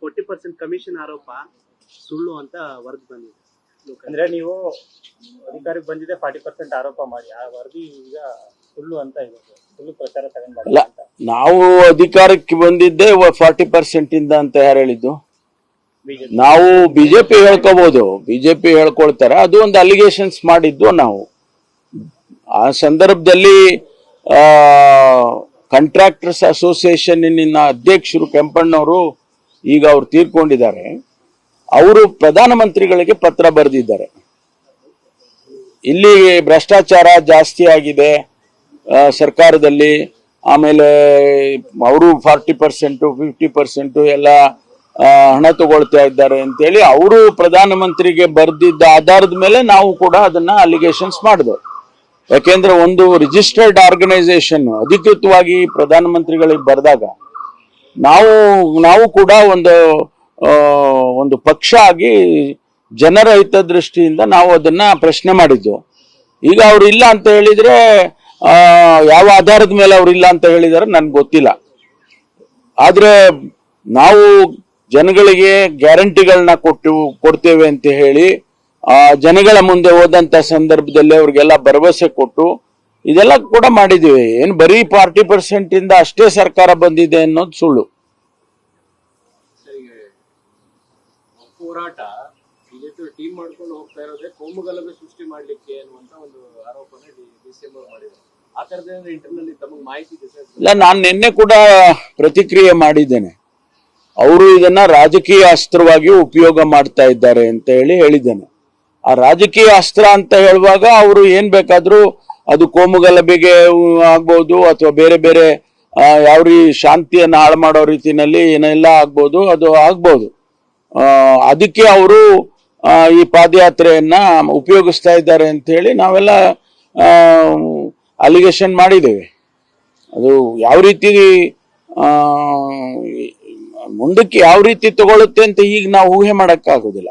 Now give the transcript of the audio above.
Forty percent commission ಆರೋಪ ಸುಳ್ಳು ಅಂತ ವರದಿ ಬಂದಿದೆ. ಅಂದ್ರೆ ನೀವು ಅಧಿಕಾರಕ್ಕೆ ಬಂದಿದೆ ಫಾರ್ಟಿ ಪರ್ಸೆಂಟ್ ಆರೋಪ ಮಾಡಿ ಆ ವರದಿ ಈಗ ಸುಳ್ಳು ಅಂತ ಇದೆ ಸುಳ್ಳು ಪ್ರಚಾರ ತಗೊಂಡ್. ನಾವು ಅಧಿಕಾರಕ್ಕೆ ಬಂದಿದ್ದೆ ಫಾರ್ಟಿ ಪರ್ಸೆಂಟ್ ಇಂದ ಅಂತ ಯಾರು ಹೇಳಿದ್ದು? ಬಿಜೆಪಿ. ನಾವು ಬಿಜೆಪಿ ಹೇಳ್ಕೋಬಹುದು ಬಿಜೆಪಿ ಹೇಳ್ಕೊಳ್ತಾರೆ. ಅದು ಒಂದು ಅಲಿಗೇಷನ್ಸ್ ಮಾಡಿದ್ದು ನಾವು. ಆ ಸಂದರ್ಭದಲ್ಲಿ ಕಾಂಟ್ರಾಕ್ಟರ್ಸ್ ಅಸೋಸಿಯೇಷನ್ ಅಧ್ಯಕ್ಷರು ಕೆಂಪಣ್ಣವರು ಈಗ ಅವ್ರು ತೀರ್ಕೊಂಡಿದ್ದಾರೆ, ಅವರು ಪ್ರಧಾನಮಂತ್ರಿಗಳಿಗೆ ಪತ್ರ ಬರೆದಿದ್ದಾರೆ. ಇಲ್ಲಿ ಭ್ರಷ್ಟಾಚಾರ ಜಾಸ್ತಿ ಆಗಿದೆ ಸರ್ಕಾರದಲ್ಲಿ, ಆಮೇಲೆ ಅವರು ಫಾರ್ಟಿ ಪರ್ಸೆಂಟು, ಫಿಫ್ಟಿ ಪರ್ಸೆಂಟು ಎಲ್ಲ ಹಣ ತಗೊಳ್ತಾ ಇದ್ದಾರೆ ಅಂತೇಳಿ ಅವರು ಪ್ರಧಾನಮಂತ್ರಿಗೆ ಬರೆದಿದ್ದ ಆಧಾರದ ಮೇಲೆ ನಾವು ಕೂಡ ಅದನ್ನ ಅಲಿಗೇಷನ್ಸ್ ಮಾಡಿದೆ ಯಾಕೆಂದ್ರೆ ಒಂದು ರಿಜಿಸ್ಟರ್ಡ್ ಆರ್ಗನೈಸೇಷನ್ ಅಧಿಕೃತವಾಗಿ ಪ್ರಧಾನಮಂತ್ರಿಗಳಿಗೆ ಬರೆದಾಗ ನಾವು ನಾವು ಕೂಡ ಒಂದು ಒಂದು ಪಕ್ಷ ಆಗಿ ಜನರ ಹಿತದೃಷ್ಟಿಯಿಂದ ನಾವು ಅದನ್ನ ಪ್ರಶ್ನೆ ಮಾಡಿದ್ದು. ಈಗ ಅವ್ರು ಇಲ್ಲ ಅಂತ ಹೇಳಿದ್ರೆ ಯಾವ ಆಧಾರದ ಮೇಲೆ ಅವ್ರು ಇಲ್ಲ ಅಂತ ಹೇಳಿದಾರೆ ನನ್ಗೆ ಗೊತ್ತಿಲ್ಲ. ಆದ್ರೆ ನಾವು ಜನಗಳಿಗೆ ಗ್ಯಾರಂಟಿಗಳನ್ನ ಕೊಟ್ಟು, ಕೊಡ್ತೇವೆ ಅಂತ ಹೇಳಿ, ಆ, ಜನಗಳ ಮುಂದೆ ಹೋದಂತ ಸಂದರ್ಭದಲ್ಲಿ ಅವ್ರಿಗೆಲ್ಲ ಭರವಸೆ ಕೊಟ್ಟು ಇದೆಲ್ಲ ಕೂಡ ಮಾಡಿದ್ದೀವಿ. ಏನು ಬರೀ ಫಾರ್ಟಿ ಪರ್ಸೆಂಟ್ ಇಂದ ಅಷ್ಟೇ ಸರ್ಕಾರ ಬಂದಿದೆ ಅನ್ನೋದು ಸುಳ್ಳು. ಹೋರಾಟ ಬಿಜೆಪಿ ಟೀಮ್ ಮಾಡ್ಕೊಂಡು ಹೋಗ್ತಾ ಇರೋದೇ ಕೋಮು ಸೃಷ್ಟಿ ಮಾಡ್ಲಿಕ್ಕೆ ಅನ್ನುವಂತ ಒಂದು ಆರೋಪನ ಡಿ ಸಿ ಅವರು ಮಾಡಿದ್ದಾರೆ. ಆ ತರದಿಂದ ಇಂಟರ್ನಲ್ಲಿ ತಮಗೆ ಮಾಹಿತಿ ಇದೆ ಸರ್? ಇಲ್ಲ ನಾನು ನಿನ್ನೆ ಕೂಡ ಪ್ರತಿಕ್ರಿಯೆ ಮಾಡಿದ್ದೇನೆ. ಅವರು ಇದನ್ನ ರಾಜಕೀಯ ಅಸ್ತ್ರವಾಗಿ ಉಪಯೋಗ ಮಾಡ್ತಾ ಇದ್ದಾರೆ ಅಂತ ಹೇಳಿ ಹೇಳಿದ್ದೇನೆ. ಆ ರಾಜಕೀಯ ಅಸ್ತ್ರ ಅಂತ ಹೇಳುವಾಗ ಅವರು ಏನ್ ಬೇಕಾದ್ರೂ ಅದು ಕೋಮುಗಲಭೆಗೆ ಆಗ್ಬೋದು ಅಥವಾ ಬೇರೆ ಬೇರೆ ಯಾವ ರೀ ಶಾಂತಿಯನ್ನು ಹಾಳು ಮಾಡೋ ರೀತಿನಲ್ಲಿ ಏನೆಲ್ಲ ಆಗ್ಬೋದು, ಅದು ಆಗ್ಬೋದು. ಅದಕ್ಕೆ ಅವರು ಈ ಪಾದಯಾತ್ರೆಯನ್ನ ಉಪಯೋಗಿಸ್ತಾ ಇದ್ದಾರೆ ಅಂತ ಹೇಳಿ ನಾವೆಲ್ಲ ಅಲಿಗೇಷನ್ ಮಾಡಿದ್ದೇವೆ. ಅದು ಯಾವ ರೀತಿ ಮುಂದಕ್ಕೆ ಯಾವ ರೀತಿ ತಗೊಳ್ಳುತ್ತೆ ಅಂತ ಈಗ ನಾವು ಊಹೆ ಮಾಡಕ್ಕಾಗೋದಿಲ್ಲ.